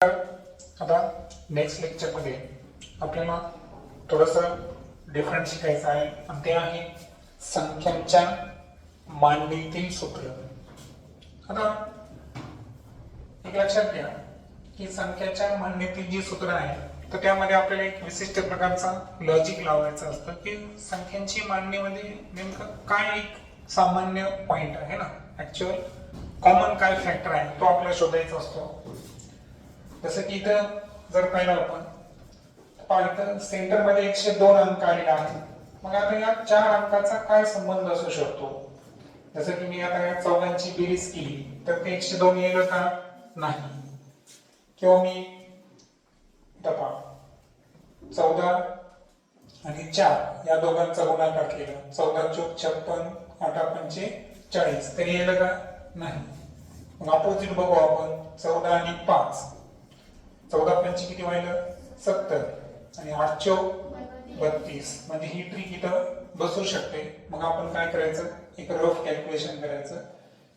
तर आता नेक्स्ट लेक्चरमध्ये आपल्याला थोडंसं डिफरंट शिकायचं आहे. आणि ते आहे संख्यांच्या मांडणीतील सूत्र. आता एक लक्षात घ्या की संख्याच्या मांडणीतील जी सूत्र आहे तर त्यामध्ये आपल्याला एक विशिष्ट प्रकारचा लॉजिक लावायचं असतं की संख्यांची मांडणीमध्ये नेमकं काय एक सामान्य पॉइंट आहे ना? ऍक्च्युअल कॉमन काय फॅक्टर आहे तो आपल्याला शोधायचा असतो. जसं की इथं जर पाहिलं आपण पाहिलं इथं सेंटरमध्ये एकशे दोन अंक आलेला आहे मग आता या चार अंकाचा काय संबंध असू शकतो? जसं की मी आता या चौघांची बेरीज केली तर ते एकशे दोन येईल का? नाही. किंवा मी तपा चौदा आणि चार या दोघांचा गुणाकार केला. चौदा चोक छप्पन आठा पंचे चाळीस. तरी येईल का? नाही. मग अपोजिट बघू आपण. चौदा आणि पाच. चौदा पंचे किती व्हायला? सत्तर. आणि आठ चौ बत्तीस. म्हणजे ही ट्रिक इथं बसू शकते. मग आपण काय करायचं? एक रफ कॅल्क्युलेशन करायचं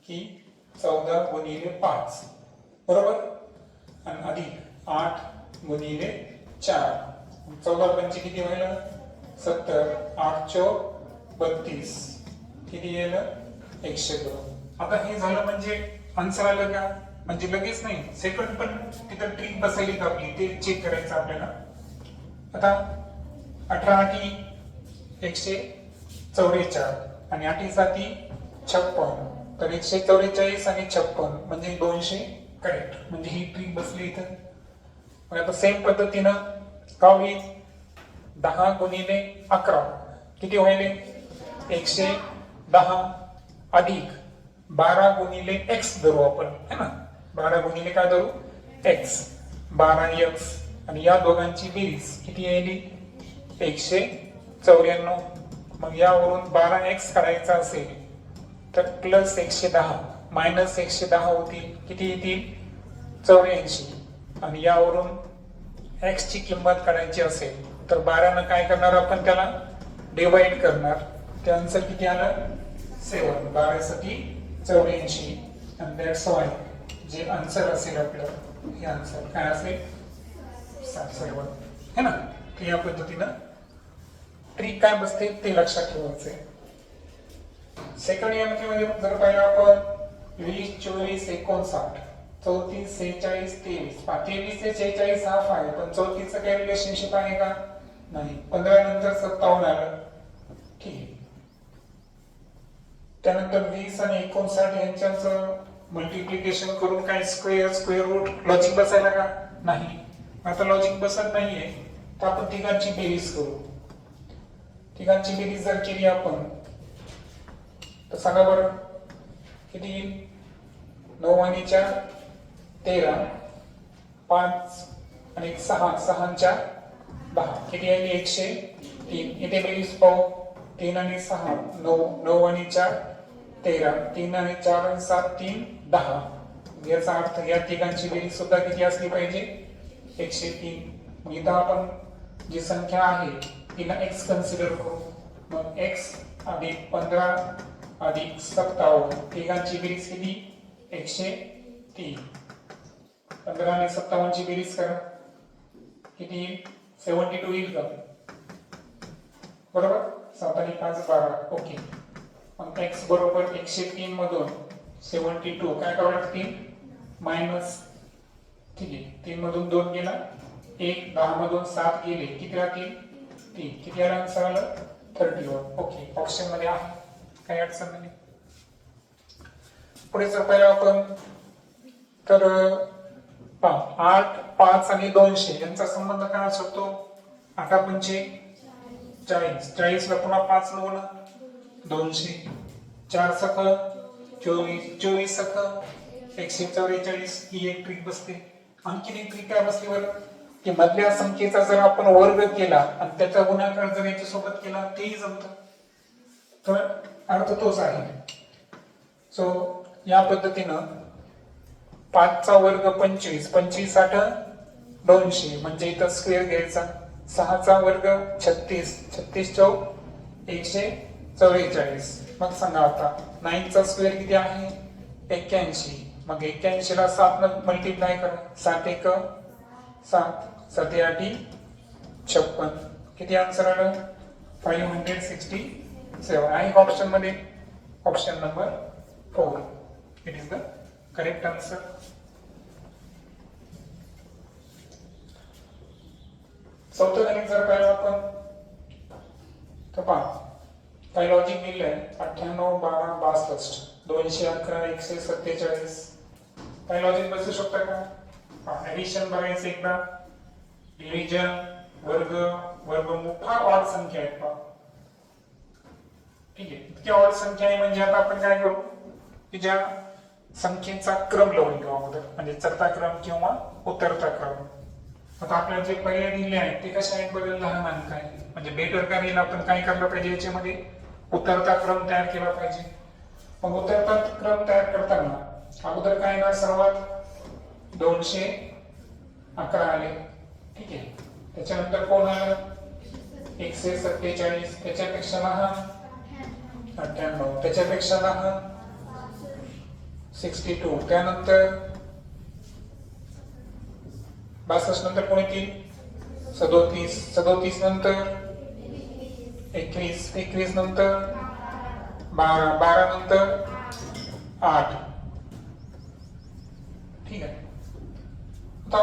की चौदा गुणिले पाच. बरोबर? आणि अधिक आठ गुणिले चार. चौदा पंचे किती व्हायला? सत्तर. आठ चौ बत्तीस. किती येईल एकशे दोन. आता हे झालं म्हणजे आन्सर आलं का? म्हणजे लगेच नाही. सेकंड पण तिथं ट्रिक बसायली का आपली? ते चेक करायचं आपल्याला. आता अठरा आठी एकशे चौवेचाळ आणि आठी साती छप्पन. तर एकशे चौवेचाळीस आणि छप्पन म्हणजे दोनशे करेक्ट म्हणजे ही ट्रिक बसली इथं. मग आता सेम पद्धतीनं का होईल दहा गुणिले अकरा. किती व्हायले? एकशे दहा अधिक बारा गुणिले एक्स धरू आपण. है ना? बारा गुणिले काय धरू एक्स बारा एक्स आणि या दोघांची बेरीज किती येईल एकशे चौऱ्याण्णव. मग यावरून बारा एक्स काढायचा असेल तर प्लस एकशे दहा मायनस एकशे दहा होतील. किती येतील? चौऱ्याऐंशी. आणि यावरून एक्सची किंमत काढायची असेल तर बारानं काय करणार आपण त्याला? डिवाइड करणार. ते आन्सर किती आलं? सेवन बारासाठी चौऱ्याऐंशी. आणि दॅट्स वाय जे आन्सर असेल आपलं हे आन्सर काय असेल? सात है ना? या पद्धतीनं ट्रिक काय बसते ते लक्षात ठेवायचे सेकंड एममध्ये जर पाहिलं आपण वीस चोवीस एकोणसाठ. चौतीस सेहेचाळीस तेवीस. तेवीस ते सेहेचाळीस हाफ आहे पण चौतीसचं काही रिलेशनशिप आहे का? नाही. पंधरा नंतर सत्तावन्न आलं. ठीक आहे. त्यानंतर वीस आणि एकोणसाठ यांच्याच मल्टिप्लिकेशन करून काय स्क्वेअर स्क्वेअर रूट लॉजिक बसायला का? नाही. आता लॉजिक बसत नाहीये तर आपण तिघांची बेरीज करू. तिघांची बेरीज जर केली आपण तर सांगा बरं किती येईल? नऊ आणि चार तेरा पाच आणि सहा सहाच्या दहा. किती आली? एकशे तीन. इथे बेरीज पाहू? तीन आणि सहा नऊ. नऊ आणि चार तेरा. तीन आणि चार आणि सात तीन. दहा. याचा अर्थ या तिघांची बेरीज सुद्धा किती असली पाहिजे? एकशे तीन. मी इथं आपण जी संख्या आहे तिला एक्स कन्सिडर करू. मग एक्स अधिक पंधरा अधिक सत्तावन्न. तिघांची बेरीज किती? एकशे तीन. पंधरा आणि सत्तावन्नची बेरीज करा. किती येईल? सेवन्टी टू येईल का? बरोबर? सात आणि पाच बारा. ओके. मग एक्स बरोबर एकशे तीन मधून सेवन्टी टू. काय करावं तीन? मायनस ठीक आहे. तीन मधून दोन गेला. एक दहा मधून सात गेले. किती राहतील तीन. किती आला आन्सर आलं? थर्टी वन ओके ऑप्शनमध्ये आहे. काही अडचण नाही. पुढे जर पाहिलं आपण तर आठ पाच आणि दोनशे. यांचा संबंध काय शकतो? आठा पंचे चाळीस. चाळीसला पुन्हा पाच नऊ ना. दोनशे. चार सख चोवीस चोवीस सख एकशे चौवेचाळीस ही एक ट्रिक बसते. आणखीन एक ट्रिक काय बसली बरं की मधल्या संख्येचा जर आपण वर्ग केला आणि त्याचा गुणाकार जर याच्या सोबत केला तेही जमत. तर अर्थ तोच आहे. सो या पद्धतीनं पाचचा वर्ग पंचवीस पंचवीस आठ दोनशे म्हणजे इथं स्क्वेअर घ्यायचा. सहाचा वर्ग छत्तीस छत्तीस चौक एकशे चौवेचाळीस मग सांगा आता नाईनचा स्क्वेअर किती आहे? एक्क्याऐंशी. मग एक्क्याऐंशीला सात न मल्टिप्लाय करा? सात एक सात. सात आठी छप्पन. किती आन्सर आलं? फाईव्ह हंड्रेड सिक्स्टी सेवन आहे ऑप्शनमध्ये option number four it is the correct answer चौथं गणित जर पाहिलं आपण तर पहा. काही लॉजिक आहे अठ्ठ्याण्णव बारा बासष्ट. दोनशे अकरा एकशे सत्तेचाळीस. काही बसू शकता का? ऍडिशन बघायचं एकदा. डिव्हिजन वर्ग वर्गमूळ. फार ऑड संख्या आहेत बा ठीक आहे इतकी ऑड संख्या आहे म्हणजे आता आपण काय करू? की ज्या संख्येचा क्रम लावून घेऊ अगोदर. म्हणजे चढता क्रम किंवा उतरता क्रम आता आपल्याला जे पर्याय दिले आहेत ते कशा आहेत बदल लहान अंक आहे म्हणजे बेटर करेल आपण काय करायला पाहिजे याच्यामध्ये? उतरता क्रम तयार केला पाहिजे. मग उतरता क्रम तयार करताना अगोदर काय ना सर्वात? दोनशे अकरा आले. ठीक आहे. त्याच्यानंतर कोण आलं? एकशे सत्तेचाळीस. त्याच्यापेक्षा लहान? अठ्ठ्याण्णव. त्याच्यापेक्षा लहान? Sixty two. त्यानंतर बासष्ट नंतर कोणी तीन? सदोतीस. सदोतीस नंतर एकवीस एकवीस नंतर बारा बारा नंतर आठ. ठीक आहे. आता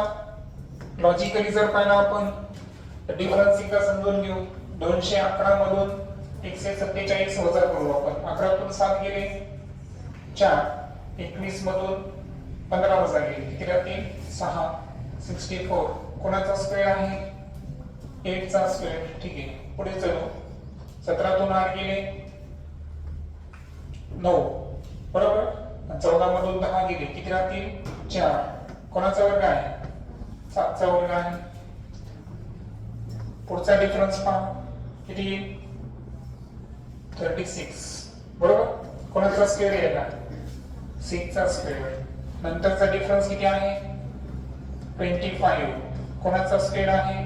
लॉजिकली जर पाहिलं आपण डिफरन्स एकदा समजून घेऊ. दोनशे अकरा मधून एकशे सत्तेचाळीस वजा करू आपण. अकरातून सात गेले चार. एकवीस मधून पंधरा वजा गेले. किती राहतील सहा सिक्स्टी फोर कोणाचा स्क्वेअर आहे? एटचा स्क्वेअर ठीक आहे. पुढे चलू. सतरातून आठ गेले नऊ. बरोबर? चौदा मधून दहा गेले. किती राहतील? चार. कोणाचा वर्ग आहे? सातचा वर्ग आहे. पुढचा डिफरन्स पहा. किती? थर्टी सिक्स बरोबर? कोणाचा स्क्वेअर आहे का सिक्सचा स्क्वेअर नंतरचा डिफरन्स किती आहे? ट्वेंटी फाईव्ह कोणाचा स्क्वेअर आहे?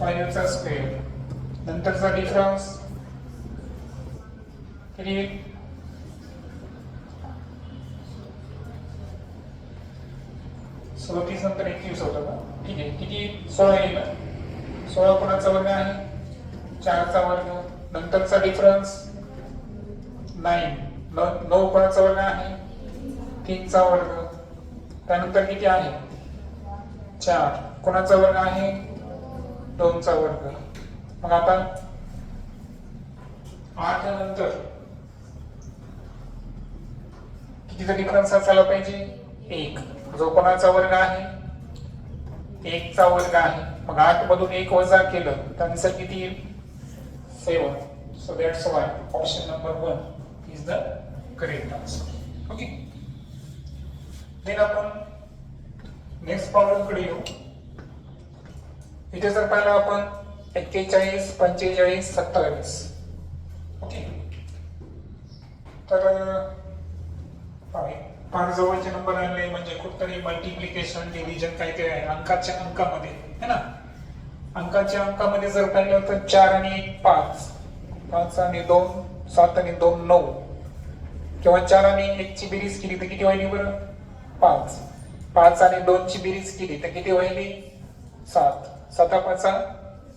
फाईव्हचा स्क्वेअर नंतरचा डिफरन्स किती सदतीस नंतर एकवीस होतं का ठीक आहे. किती? सोळा येईल सोळा कोणाचा वर्ग आहे? चारचा वर्ग. नंतरचा डिफरन्स नाईन नऊ कोणाचा वर्ग आहे? तीनचा वर्ग. त्यानंतर किती आहे? चार. कोणाचा वर्ग आहे? दोनचा वर्ग. मग आता आठ नंतर कितीचा डिफरन्स असायला पाहिजे? एक. जो कोणाचा वर्ग आहे? एकचा वर्ग आहे. मग आठ मधून एक वजा केलं तर आन्सर किती येईल? Seven so that's why option number one is the correct answer okay then आपण नेक्स्ट प्रॉब्लेमकडे येऊ. इथे जर पाहिलं आपण एक्केचाळीस पंचेचाळीस सत्तावीस. ओके तर फार जवळचे नंबर आणले म्हणजे कुठतरी मल्टिप्लिकेशन डिव्हिजन काय काय आहे. अंकाच्या अंकामध्ये है ना? अंकाच्या अंकामध्ये जर पाहिलं तर चार आणि एक पाच. पाच आणि दोन सात आणि दोन नऊ. किंवा चार आणि एक ची बेरीज केली तर किती व्हायली बरं? पाच. पाच आणि दोन ची बेरीज केली तर किती व्हायली सात. साता पाचा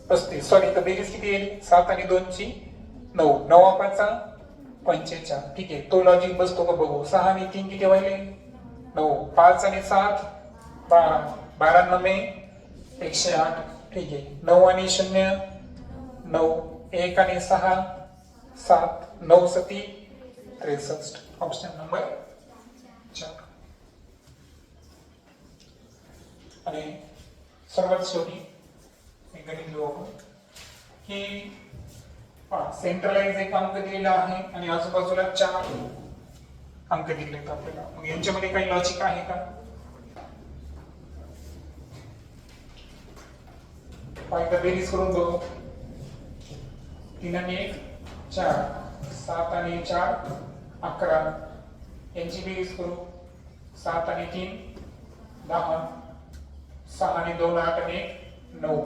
पस्तीस. सॉरी तर बेरीज किती येईल? सात आणि दोन ची नऊ. नवा पाचा पंचेचाळ ठीक आहे. तो लॉजिक बसतो का बघू. सहा आणि तीन किती व्हायले नऊ. पाच आणि सात? बारा. बारा नमे. एकशे आठ. ठीक आहे. नऊ आणि शून्य. नऊ. एक आणि सहा. सात. नऊ सती. त्रेसष्ट. ऑप्शन नंबर चार. आणि सर्वात शेवटी गणित घेऊ आपण. की सेंट्रलाइज एक अंक दिलेला आहे आणि आजूबाजूला चार अंक दिले आहेत आपल्याला. मग यांच्यामध्ये काही लॉजिक आहे का? पहा, बेरीज करून बघू. तीन आणि एक चार. सात आणि चार अकरा. यांची बेरीज करू. सात आणि तीन दहा. सहा आणि दोन आठ आणि एक नऊ.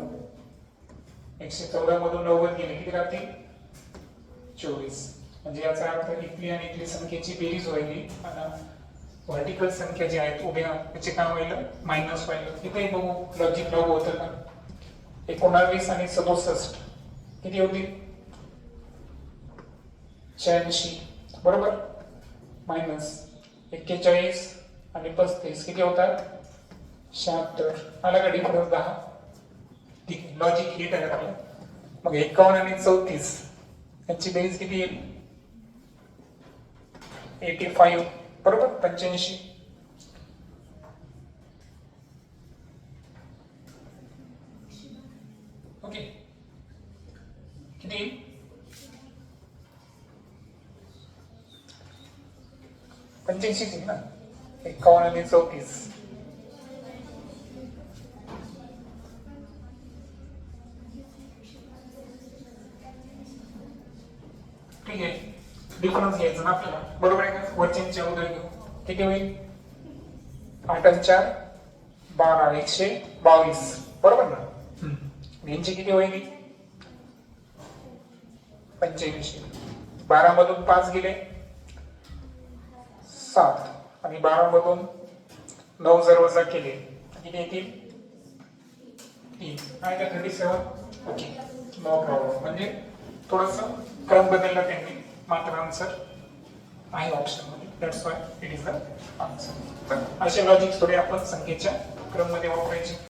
एकशे चौदा मधून नव्वद गेले. किती राहतील चोवीस. म्हणजे याचा अर्थ इथली आणि इथली संख्येची बेरीज व्हायली. आणि व्हर्टिकल संख्या जी आहेत उभ्या त्याचे काय व्हायला? मायनस व्हायला. इथे बघू लॉजिक लॉग होतं का एकोणावीस आणि सदुसष्ट. किती होती शहाऐंशी. बरोबर? मायनस एक्केचाळीस आणि पस्तीस. किती होतात? शहात्तर. आला का डिफरन्स दहा? ठीक आहे. लॉजिक हे आहे मग एकावन्न आणि चौतीस. यांची बेरीज किती येईल एटी फाईव्ह बरोबर? पंच्याऐंशी. ओके. किती? येईल पंच्याऐंशी येईल ना? एकावन्न आणि चौतीस. ठीक आहे. डिफरन्स घ्यायचा ना आपल्याला? बरोबर आहे का? वचनच्या उदय घेऊ. किती होईल आठ चार बारा एकशे बावीस. बरोबर ना? यांची किती होईल पंच्याऐंशी. बारा मधून पाच गेले. सात. आणि बारा मधून नऊ जर वजा केले किती येतील? तीन. आहे का thirty seven okay. No problem म्हणजे? थोडस क्रम बदलला त्यांनी मात्र आन्सर आहे ऑप्शनमध्ये. That's why it is the answer असे लॉजिक थोडे आपण संख्येच्या क्रममध्ये वापरायचे.